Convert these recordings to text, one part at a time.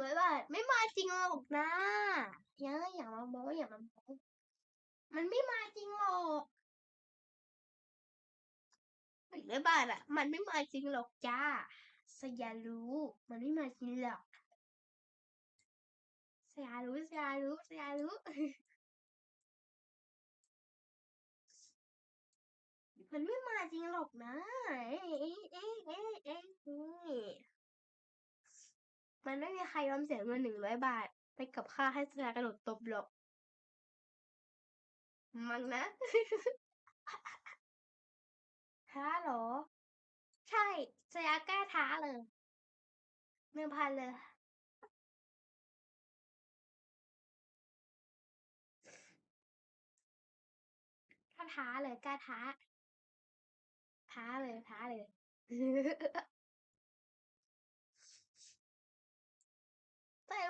ร้อยบาท ไม่มาจริงหรอกนะอย่าอย่ามาโม้อย่ามาโม้มันไม่มาจริงหรอกหนึ่งร้อยบาทอะมันไม่มาจริงหรอกจ้าสยารู้ มันไม่มาจริงหรอกสยารู้สยารู้สยารู้มันไม่มาจริงหรอกนะ เอ๊ะเอ๊ะเอ๊ะเอ๊ะเอ๊ะเอ๊ะ มันไม่มีใครยอมเสียเงินหนึ่งร้อยบาท ไปกับค่าให้สยากระโดดตบหรอก มังนะท้าหรอ ใช่สยากล้าท้าเลยหนึ่งพันเลย ถ้าท้าเลยกล้าท้า ท้าเลยท้าเลย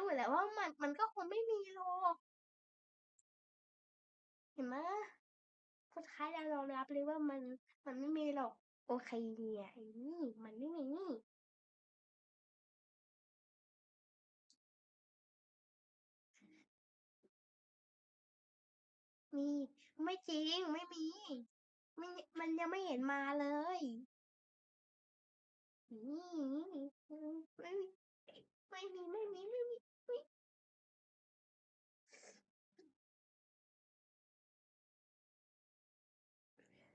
รู้อยู่แล้วว่ามันมันก็คงไม่มีหรอกเห็นไหมสุดท้ายเรายอมรับเลยว่ามันมันไม่มีหรอก โอเคเนี่ยไอ้นี่ มันไม่มีนี่มีไม่จริงไม่มีไม่มันยังไม่เห็นมาเลยนี่ไม่มี ไม่มี ไม่มี ไม่มีไม่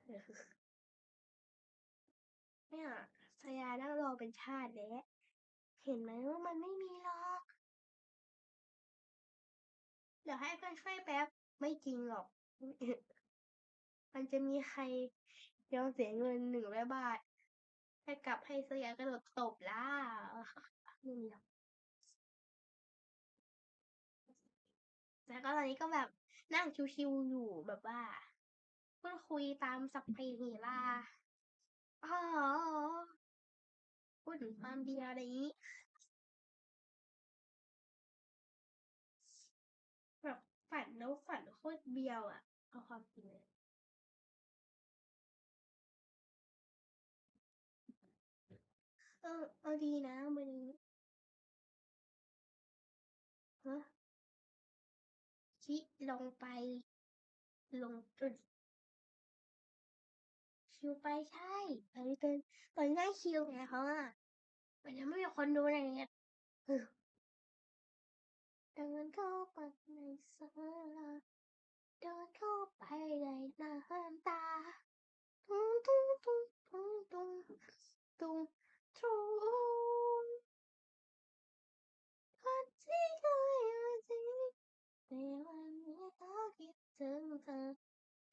เนี่ยสยานั่งรอเป็นชาติแล้วเห็นไหมว่ามันไม่มีหรอก เดี๋ยวให้เพื่อนช่วยแป๊บ ไม่จริงหรอก มันจะมีใครยอมเสียเงินหนึ่งร้อยบาทให้กลับให้สยากระโดดตบล่ะไม่มีหรอกแล้วก็ตอนนี้ก็แบบนั่งชิวๆอยู่แบบว่า พูดคุยตามสัพเพเหระอ๋อพูดถึงความเบียร์อะไรอย่างนี้แบบฝันแล้วฝันโคตรเบียวอะเอาความจริงเลยเออเอาดีนะวันนี้ฮะชิลงไป ลงจุด คิวไปใช่ไปเป็นตอนง่ายคิวไงเขาอะมันยังไม่มีคนดูอะไรเงี้ยเดินเข้าไปในศาลาเดินเข้าไปในน้ำตาตุ้งตุ้งตุ้งตุ้งตุ้งตุ้งตุ้งคนที่เคยมาจีในวันนี้ต้องคิดถึงเธอ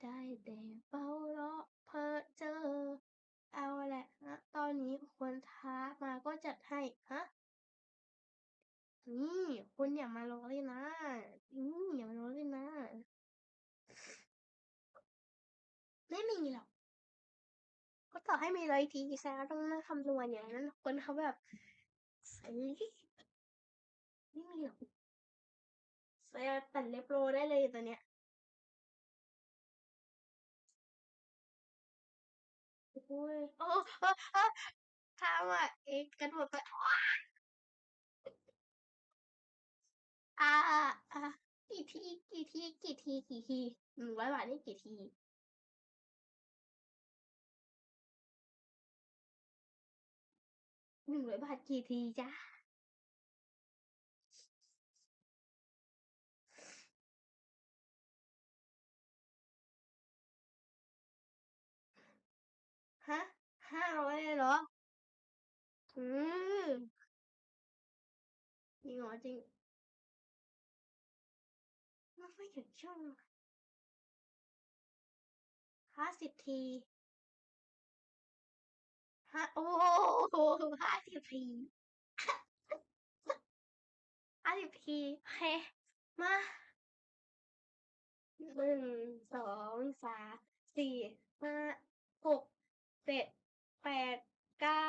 ได้แต่เฝ้า นี้คนท้ามาก็จัดให้ฮะนี่คุณอย่ามาล้อเล่นะอืมอย่ามาล้อเล่นะ ไม่มีหรอกก็ต่อให้มีร้อยทีแซวต้องนั่งคำนวณอย่างนั้นคนเขาแบบเฮ้ยไม่มีหรอกแซวตัดเล็บโลได้เลยตอนเนี้ยโอ้ยโอ้ โอ้โอ้ทำอะเอกกระโดดไปอ้าอ่าอ่ากี่ทีกี่ทีกี่ทีกี่ทีหนึ่งร้อยบาทนี่กี่ทีหนึ่งร้อยบาทกี่ทีจ้าฮะห้าร้อยเลยเหรอ อืมจริงเหรอจริงมันไม่ถึงช่วงห้าสิบทีห้าโอ้โหห้าสิบทีห้าสิบทีโอเคมาหนึ่งสองสามสี่ห้าหกเจ็ดแปดเก้า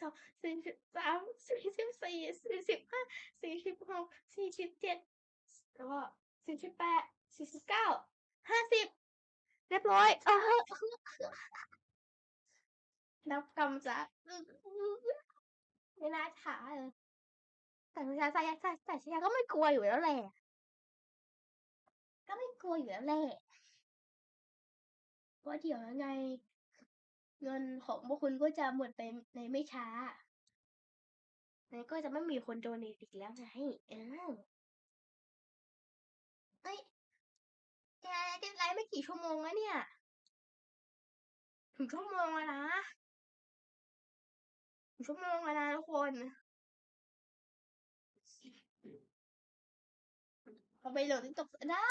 สองสี่สิบสามสี่สิบสี่สี่สิบห้าสี่สิบหกสี่สิบเจ็ดแล้วก็สี่สิบแปดสี่สิบเก้าห้าสิบเรียบร้อยเออนับกำจัดไม่น่าช้าเลยแต่ชาแต่แต่แต่ชาก็ไม่กลัวอยู่แล้วแหละก็ไม่กลัวอยู่แล้วแหละเพราะเดี๋ยวยังไง เงินของพวกคุณก็จะหมดไปในไม่ช้าแล้วก็จะไม่มีคนโดนอีกแล้วไงเออเอ้ยแกแกไลฟ์ไม่กี่ชั่วโมงแล้วเนี่ย ถึงชั่วโมงแล้วนะถึงชั่วโมงแล้วนะทุกคนเอาไปโหลดติ๊กต็อกได้